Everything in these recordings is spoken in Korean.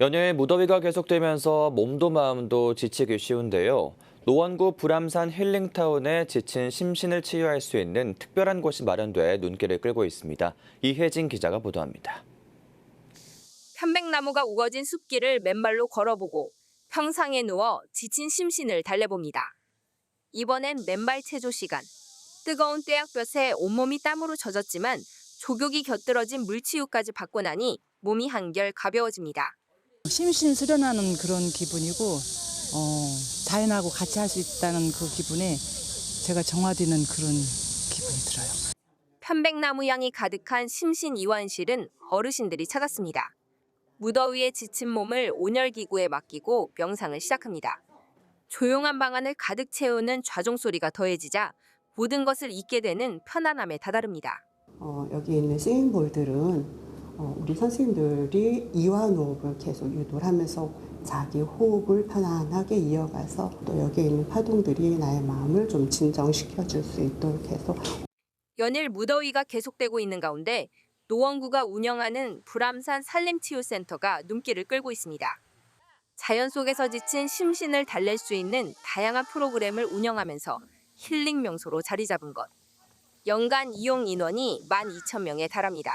연일 무더위가 계속되면서 몸도 마음도 지치기 쉬운데요. 노원구 불암산 힐링타운에 지친 심신을 치유할 수 있는 특별한 곳이 마련돼 눈길을 끌고 있습니다. 이혜진 기자가 보도합니다. 편백나무가 우거진 숲길을 맨발로 걸어보고 평상에 누워 지친 심신을 달래봅니다. 이번엔 맨발 체조 시간. 뜨거운 떼약볕에 온몸이 땀으로 젖었지만 조격이 곁들어진 물치유까지 받고 나니 몸이 한결 가벼워집니다. 심신 수련하는 그런 기분이고 어, 자연하고 같이 할 수 있다는 그 기분에 제가 정화되는 그런 기분이 들어요. 편백나무 향이 가득한 심신 이완실은 어르신들이 찾았습니다. 무더위에 지친 몸을 온열기구에 맡기고 명상을 시작합니다. 조용한 방 안을 가득 채우는 좌종 소리가 더해지자 모든 것을 잊게 되는 편안함에 다다릅니다. 어, 여기 있는 세인볼들은 어, 우리 선생님들이 이완호흡을 계속 유도를 하면서 자기 호흡을 편안하게 이어가서 또 여기에 있는 파동들이 나의 마음을 좀 진정시켜 줄 수 있도록 해서 연일 무더위가 계속되고 있는 가운데 노원구가 운영하는 불암산 산림치유센터가 눈길을 끌고 있습니다. 자연 속에서 지친 심신을 달랠 수 있는 다양한 프로그램을 운영하면서 힐링 명소로 자리 잡은 것. 연간 이용 인원이 12,000명에 달합니다.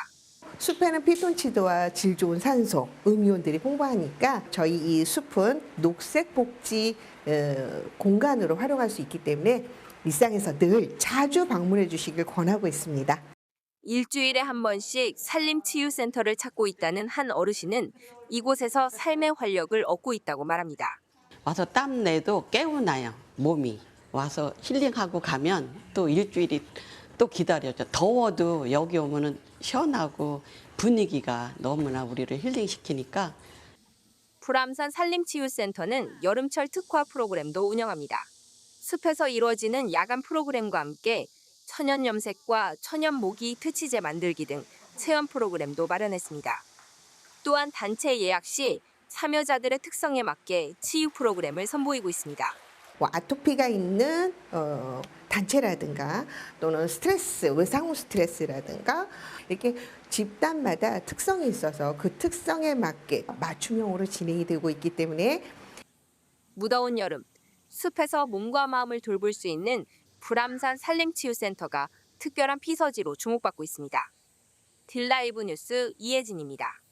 숲에는 피톤치드와 질 좋은 산소, 음이온들이 풍부하니까 저희 이 숲은 녹색 복지 어, 공간으로 활용할 수 있기 때문에 일상에서 늘 자주 방문해 주시길 권하고 있습니다. 일주일에 한 번씩 산림치유센터를 찾고 있다는 한 어르신은 이곳에서 삶의 활력을 얻고 있다고 말합니다. 와서 땀 내도 깨우나요 몸이 와서 힐링하고 가면 또 일주일이 또 기다려져 더워도 여기 오면은 시원하고 분위기가 너무나 우리를 힐링시키니까 불암산 산림치유센터는 여름철 특화 프로그램도 운영합니다. 숲에서 이루어지는 야간 프로그램과 함께 천연 염색과 천연 모기 퇴치제 만들기 등 체험 프로그램도 마련했습니다. 또한 단체 예약 시 참여자들의 특성에 맞게 치유 프로그램을 선보이고 있습니다. 뭐 아토피가 있는 어, 단체라든가 또는 스트레스, 외상후 스트레스라든가 이렇게 집단마다 특성이 있어서 그 특성에 맞게 맞춤형으로 진행이 되고 있기 때문에 무더운 여름 숲에서 몸과 마음을 돌볼 수 있는 불암산 산림치유센터가 특별한 피서지로 주목받고 있습니다. 딜라이브 뉴스 이혜진입니다.